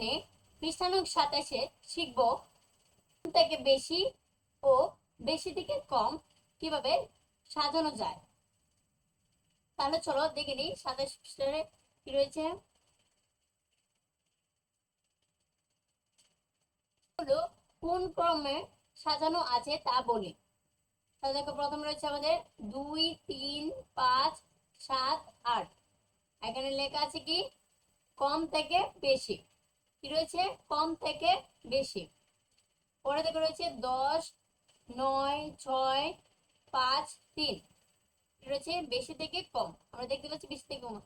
শ্রেণি পৃষ্ঠানক সাতাশে শিখব থেকে বেশি ও বেশি থেকে কম কীভাবে সাজানো যায়। তাহলে চলো দেখে নিই সাতাশ পৃষ্ঠায় কি রয়েছে। হলো কোন ক্রমে সাজানো আছে তা বলি। তাহলে দেখো প্রথম রয়েছে আমাদের দুই, তিন, পাঁচ, সাত, আট। এখানে লেখা আছে কি? কম থেকে বেশি। কি রয়েছে? কম থেকে বেশি। পরে দেখো রয়েছে দশ, নয়, ছয়, পাঁচ, তিন। রয়েছে? বেশি থেকে কম। আমরা দেখতে পাচ্ছি বেশি থেকে কম।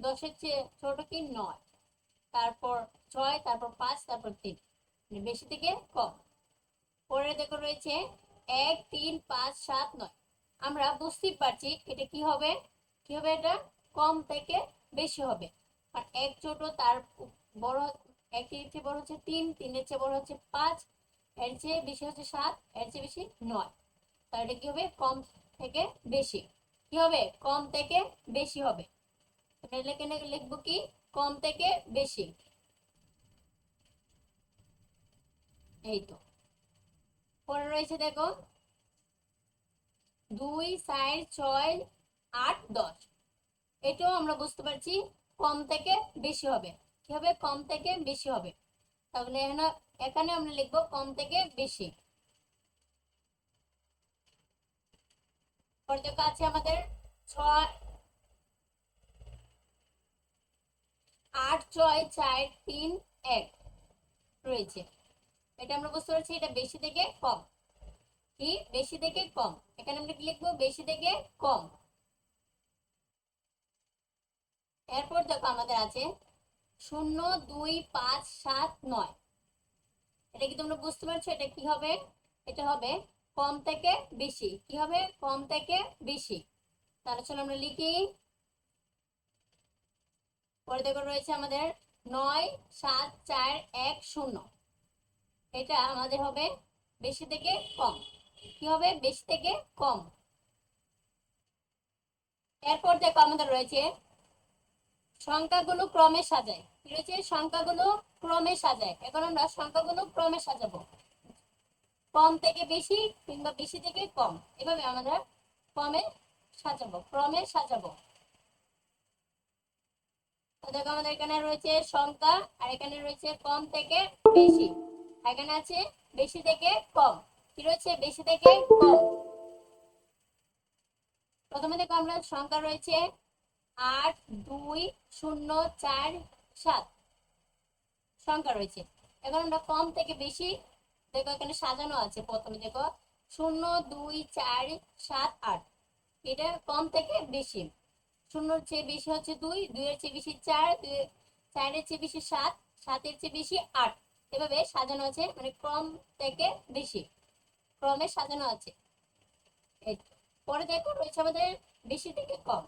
দশের চেয়ে ছোট কি? নয়। তারপর ছয়, তারপর পাঁচ, তারপর তিন। মানে বেশি থেকে কম। পরে দেখো রয়েছে এক, তিন, পাঁচ, সাত, নয়। আমরা বুঝতেই পারছি এটা কি হবে? কি হবে এটা? কম থেকে বেশি হবে। আর এক ছোট, তার বড় একের চেয়ে বড় হচ্ছে তিন, তিনের চেয়ে বড় হচ্ছে পাঁচ, এর চেয়ে বেশি হচ্ছে সাত, এর চেয়ে বেশি নয়। তাহলে কি হবে? কম থেকে বেশি। কি হবে? কম থেকে বেশি হবে। এখানে কি? কম থেকে বেশি। এই তো। পরে রয়েছে দেখো, দুই, চার, ছয়, আট, দশ। এটাও আমরা বুঝতে পারছি কম থেকে বেশি হবে। কি হবে? কম থেকে বেশি হবে। তাহলে এখানে এখানে আমরা লিখব কম থেকে বেশি। পরে দেখো আছে আমাদের এটা আমরা বুঝতে এটা বেশি থেকে কম। কি? বেশি থেকে কম। এখানে আমরা লিখব? বেশি থেকে কম। এরপর দেখো আমাদের আছে শূন্য দুই পাঁচ সাত নয়। এটা কি তোমরা বুঝতে পারছ? এটা কি হবে? এটা হবে কম থেকে বেশি। কি হবে? কম থেকে বেশি। তাহলে চলো আমরা লিখি। পরে দেখো রয়েছে আমাদের নয়, সাত, চার, এক, শূন্য। এটা আমাদের হবে বেশি থেকে কম। কি হবে? বেশি থেকে কম। এরপর দেখো আমাদের রয়েছে সংখ্যাগুলো ক্রমে সাজায়। কি সংখ্যাগুলো ক্রমে সাজায়। এখন আমরা সংখ্যাগুলো ক্রমে সাজাবো। কম থেকে বেশি কিংবা বেশি থেকে কম। এভাবে আমরা ক্রমে সাজাবো ক্রমে সাজাবো। দেখো আমাদের এখানে রয়েছে সংখ্যা, আর এখানে রয়েছে কম থেকে বেশি। এখানে আছে বেশি থেকে কম। কি রয়েছে? বেশি থেকে কম। প্রথমে দেখো আমরা সংখ্যা রয়েছে আট, দুই, শূন্য, চার সাত। সংখ্যা রয়েছে। এখন আমরা কম থেকে বেশি, দেখো এখানে সাজানো আছে প্রথমে, দেখো শূন্য, দুই, চার, সাত, আট। এটা কম থেকে বেশি। শূন্যর চেয়ে বেশি হচ্ছে দুই, দুইয়ের চেয়ে বেশি চার, দুই, চারের চেয়ে বেশি সাত, সাতের চেয়ে বেশি আট। এভাবে সাজানো আছে মানে ক্রম থেকে বেশি। ক্রমে সাজানো আছে। পরে দেখো রয়েছে আমাদের বেশি থেকে কম।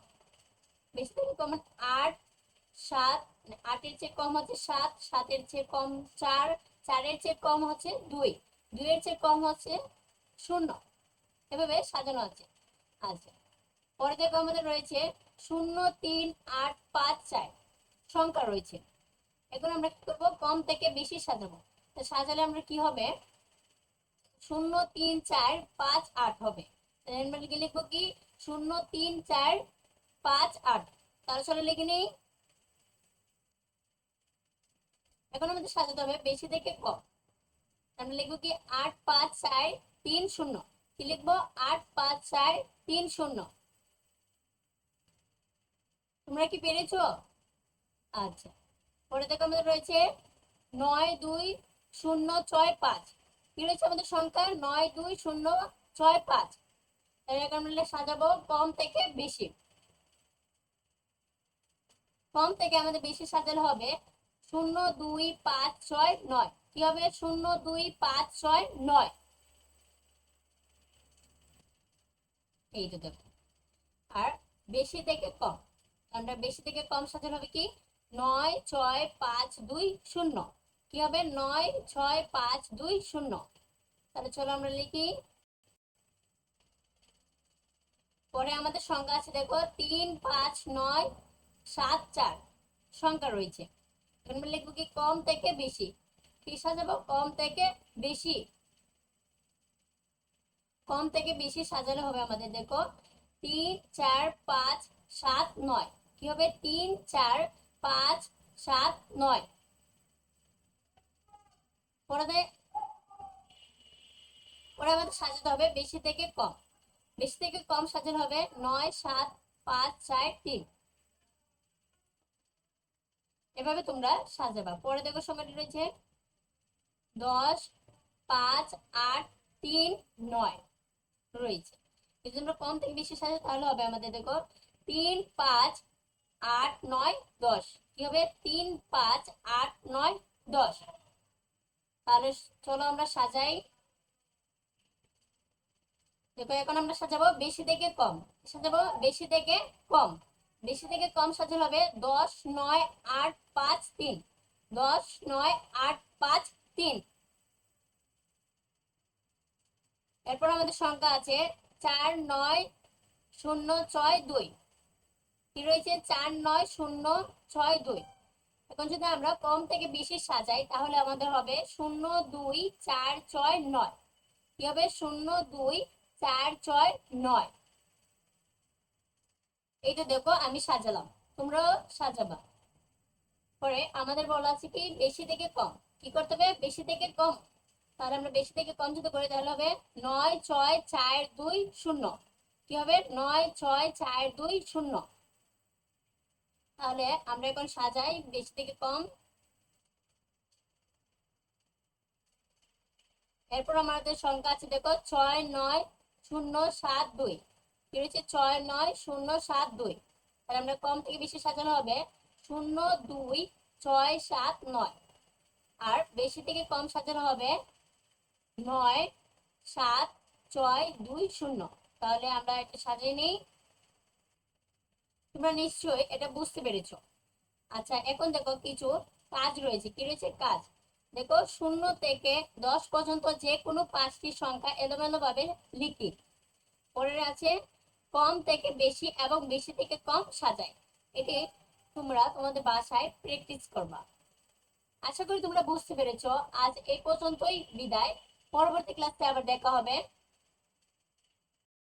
বেশি থেকে কম মানে আট সাত, আটের চেয়ে কম হচ্ছে সাত, সাতের চেয়ে কম চার, চারের চেয়ে কম হচ্ছে দুই, দুইয়ের চেয়ে কম হচ্ছে শূন্য। এভাবে সাজানো আছে। আচ্ছা পরে দেখো আমাদের রয়েছে শূন্য, তিন, আট, পাঁচ, চার সংখ্যা রয়েছে। এখন আমরা কি করব? কম থেকে বেশি সাজাবো। তো সাজালে আমরা কি হবে? শূন্য, তিন, চার, পাঁচ, আট হবে। আমরা লিখে লিখব কি? শূন্য, তিন, চার, পাঁচ, আট। তাহলে চলে লিখে নেই। এখন আমাদের সাজাতে হবে, বেশি থেকে কম আমরা লিখব কি আট পাঁচ চার তিন শূন্য। কি লিখব? আট পাঁচ চার তিন শূন্য। তোমরা কি পেরেছ? আচ্ছা। পরে দেখো আমাদের রয়েছে নয় দুই শূন্য ছয় পাঁচ। কি রয়েছে আমাদের সংখ্যা? নয় দুই শূন্য ছয় পাঁচ। সাজাবো কম থেকে বেশি। কম থেকে আমাদের বেশি সাজালে হবে শূন্য দুই পাঁচ ছয় নয়। কি হবে? শূন্য দুই পাঁচ ছয় নয়। এই তো দেখো। আর বেশি থেকে কম। আমরা বেশি থেকে কম সাজানো হবে কি? নয় ছয় পাঁচ দুই শূন্য। কি হবে? নয় ছয় পাঁচ দুই শূন্য। তাহলে চলো আমরা লিখি। পরে আমাদের সংখ্যা আছে দেখো, তিন পাঁচ নয় সাত চার। সংখ্যা রয়েছে। আমরা লিখব কি কম থেকে বেশি কি সাজাবো কম থেকে বেশি, কম থেকে বেশি সাজানো হবে আমাদের, দেখো, তিন, চার, পাঁচ, সাত, নয়, কি হবে? তিন, চার, পাঁচ, সাত, নয়। পরে পরে আমাদের সাজাতে হবে বেশি থেকে কম, বেশি থেকে কম সাজানো হবে নয়, সাত, পাঁচ, চার, তিন। এভাবে তোমরা সাজাবা। পরে দেখো সময়টি রয়েছে দশ, পাঁচ, আট, তিন, নয় রয়েছে। এই জন্য কম থেকে বেশি সাজে তাহলে হবে আমাদের দেখো তিন, পাঁচ, আট, নয়, দশ। কি হবে? তিন, পাঁচ, আট, নয়, দশ। তাহলে চলো আমরা সাজাই। দেখো এখন আমরা সাজাবো বেশি থেকে কম। সাজাবো বেশি থেকে কম। বেশি থেকে কম সাজানো হবে দশ, নয়, আট, পাঁচ, তিন। দশ, নয়, আট, পাঁচ, তিন। এরপর আমাদের সংখ্যা আছে চার, নয়, শূন্য, ছয়, দুই। কি রয়েছে? চার, নয়, শূন্য, ছয়, দুই। এখন যদি আমরা কম থেকে বেশি সাজাই, তাহলে আমাদের হবে শূন্য, দুই, চার, ছয়, নয়। কি হবে? শূন্য, দুই, চার, ছয়, নয়। এইটা দেখো, আমি সাজালাম। তোমরাও সাজাবা। পরে আমাদের বলা আছে কি, বেশি থেকে কম। কি করতে হবে? বেশি থেকে কম। তাহলে আমরা বেশি থেকে কম যদি করি, তাহলে হবে নয় ছয় চার দুই শূন্য। কি হবে? নয় ছয় চার দুই শূন্য। তাহলে আমরা এখন সাজাই, বেশি থেকে কম। এরপর আমাদের সংখ্যা আছে, দেখো, ছয় নয় শূন্য সাত দুই। কি রয়েছে ছয় নয় শূন্য সাত দুই। তাহলে আমরা কম থেকে বেশি সাজানো হবে শূন্য দুই ছয় সাত নয়। আর বেশি থেকে কম সাজানো হবে নয় সাত ছয় দুই শূন্য। তাহলে আমরা এটা সাজিয়ে নিই। তোমরা নিশ্চয়ই এটা বুঝতে পেরেছ। আচ্ছা এখন দেখো কিছু কাজ রয়েছে। কি রয়েছে? কাজ। দেখো, শূন্য থেকে দশ পর্যন্ত যে কোনো পাঁচটি সংখ্যা এলোমেলো ভাবে লিখি আছে কম থেকে বেশি এবং বেশি থেকে কম সাজায়। এটি তোমরা তোমাদের বাসায় প্র্যাকটিস করবা। আশা করি তোমরা বুঝতে পেরেছ। আজ এই পর্যন্তই বিদায়। পরবর্তী ক্লাসে আবার দেখা হবে।